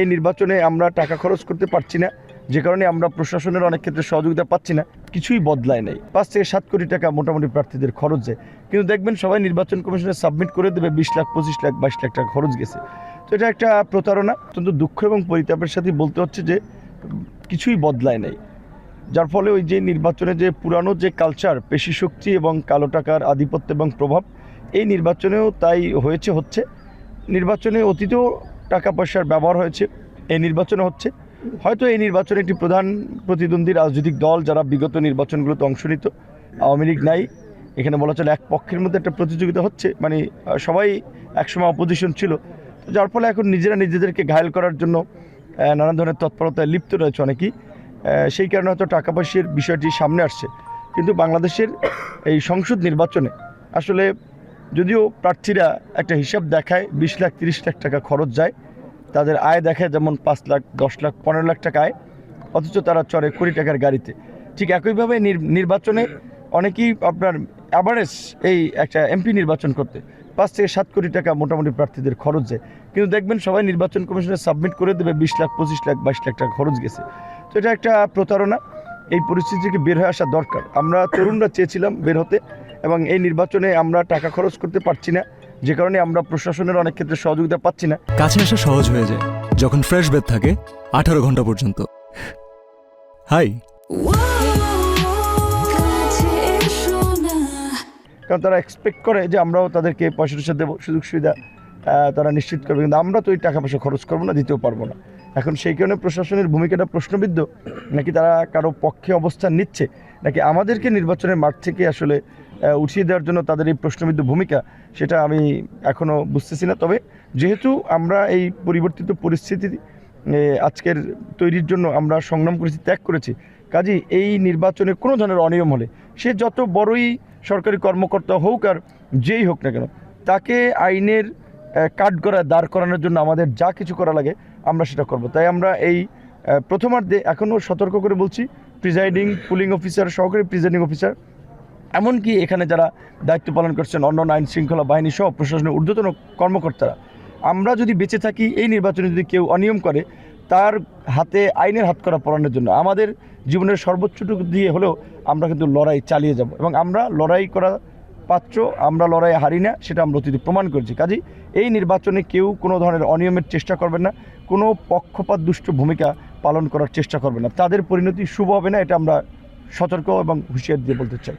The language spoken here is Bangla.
এই নির্বাচনে আমরা টাকা খরচ করতে পারছি না, যে কারণে আমরা প্রশাসনের অনেক ক্ষেত্রে সহযোগিতা পাচ্ছি না, কিছুই বদলায় নেই। পাঁচ থেকে সাত কোটি টাকা মোটামুটি প্রার্থীদের খরচ। যায় কিন্তু দেখবেন সবাই নির্বাচন কমিশনে সাবমিট করে দেবে, বিশ লাখ, পঁচিশ লাখ, বাইশ লাখ টাকা খরচ গেছে। তো এটা একটা প্রতারণা, অত্যন্ত দুঃখ এবং পরিতাপের সাথে বলতে হচ্ছে যে, কিছুই বদলায় নেই। যার ফলে ওই যে নির্বাচনে যে পুরানো যে কালচার পেশি শক্তি এবং কালো টাকার আধিপত্য এবং প্রভাব, এই নির্বাচনেও তাই হয়েছে, হচ্ছে। নির্বাচনে অতীতেও টাকা পয়সার ব্যবহার হয়েছে, এই নির্বাচনে হচ্ছে। হয়তো এই নির্বাচনে একটি প্রধান প্রতিদ্বন্দ্বী রাজনৈতিক দল যারা বিগত নির্বাচনগুলোতে অংশ নিত, আওয়ামী লীগ নাই, এখানে বলা চলে এক পক্ষের মধ্যে একটা প্রতিযোগিতা হচ্ছে মানে সবাই একসময় অপোজিশন ছিল। যার ফলে এখন নিজেরা নিজেদেরকে ঘায়েল করার জন্য নানা ধরনের তৎপরতায় লিপ্ত রয়েছে অনেকেই। সেই কারণে হয়তো টাকা পয়সার বিষয়টি সামনে আসছে। কিন্তু বাংলাদেশের এই সংসদ নির্বাচনে আসলে যদিও প্রার্থীরা একটা হিসাব দেখায় বিশ লাখ, তিরিশ লাখ টাকা খরচ যায়। তাদের আয় দেখায় যেমন পাঁচ লাখ, দশ লাখ, পনেরো লাখ টাকা আয়, অথচ তারা চড়ে কোটি টাকার গাড়িতে। ঠিক একইভাবে নির- নির্বাচনে অনেকেই আপনার অ্যাভারেজ এই একটা এমপি নির্বাচন করতে। পাঁচ থেকে সাত কোটি টাকা মোটামুটি প্রার্থীদের খরচ যায়। কিন্তু দেখবেন সবাই নির্বাচন কমিশনে সাবমিট করে দেবে বিশ লাখ, পঁচিশ লাখ, বাইশ লাখ টাকা খরচ গেছে। তো এটা একটা প্রতারণা। এই পরিস্থিতি থেকে বের হয়ে আসা দরকার। আমরা তরুণরা চেয়েছিলাম বের হতে। এবং এই নির্বাচনে আমরা টাকা খরচ করতে পারছি না। যে কারণে আমরা প্রশাসনের অনেক ক্ষেত্রে সহযোগিতা পাচ্ছি না। কাছে আসা সহজ হয়ে যায় যখন ফ্রেশ বেদ থাকে আঠারো ঘণ্টা পর্যন্ত। হাই কারণ তারা এক্সপেক্ট করে যে আমরাও তাদেরকে পয়সা টয়সা দেবো সুযোগ সুবিধা তারা নিশ্চিত করবে। কিন্তু আমরা তো ওই টাকা পয়সা খরচ করব না দিতেও পারব না। এখন সেই কারণে প্রশাসনের ভূমিকাটা প্রশ্নবিদ্ধ? নাকি তারা কারও পক্ষে অবস্থান নিচ্ছে? নাকি আমাদেরকে নির্বাচনের মাঠ থেকে আসলে উঠিয়ে দেওয়ার জন্য তাদের এই প্রশ্নবিদ্ধ ভূমিকা, সেটা আমি এখনও বুঝতেছি না। তবে যেহেতু আমরা এই পরিবর্তিত পরিস্থিতি আজকের তৈরির জন্য আমরা সংগ্রাম করেছি, ত্যাগ করেছি, কাজেই এই নির্বাচনে কোনো ধরনের অনিয়ম হলে, সে যত বড়ই সরকারি কর্মকর্তা হোক আর যেই হোক না কেন, তাকে আইনের কাঠ করা দাঁড় করানোর জন্য আমাদের যা কিছু করা লাগে, আমরা সেটা করব। তাই আমরা এই প্রথমার্ধে এখনও সতর্ক করে বলছি প্রিজাইডিং পুলিং অফিসার সহকারী প্রিজাইডিং অফিসার এমনকি এখানে যারা দায়িত্ব পালন করছেন, অন্য আইন শৃঙ্খলা বাহিনী সহ প্রশাসনের ঊর্ধ্বতন কর্মকর্তারা, আমরা যদি বেঁচে থাকি, এই নির্বাচনে যদি কেউ অনিয়ম করে, তার হাতে, আইনের হাত করা পড়ানোর জন্য, আমাদের জীবনের সর্বোচ্চটুকু দিয়ে হলেও আমরা কিন্তু লড়াই চালিয়ে যাব এবং আমরা লড়াই করা পাত্র আমরা লড়াই হারি না, সেটা আমরা অতীতে প্রমাণ করেছি। কাজেই এই নির্বাচনে কেউ কোনো ধরনের অনিয়মের চেষ্টা করবেন না, কোনো পক্ষপাত দুষ্ট ভূমিকা পালন করার চেষ্টা করবেন না। তাদের পরিণতি শুভ হবে না, এটা আমরা সতর্ক এবং হুঁশিয়ার দিয়ে বলতে চাই।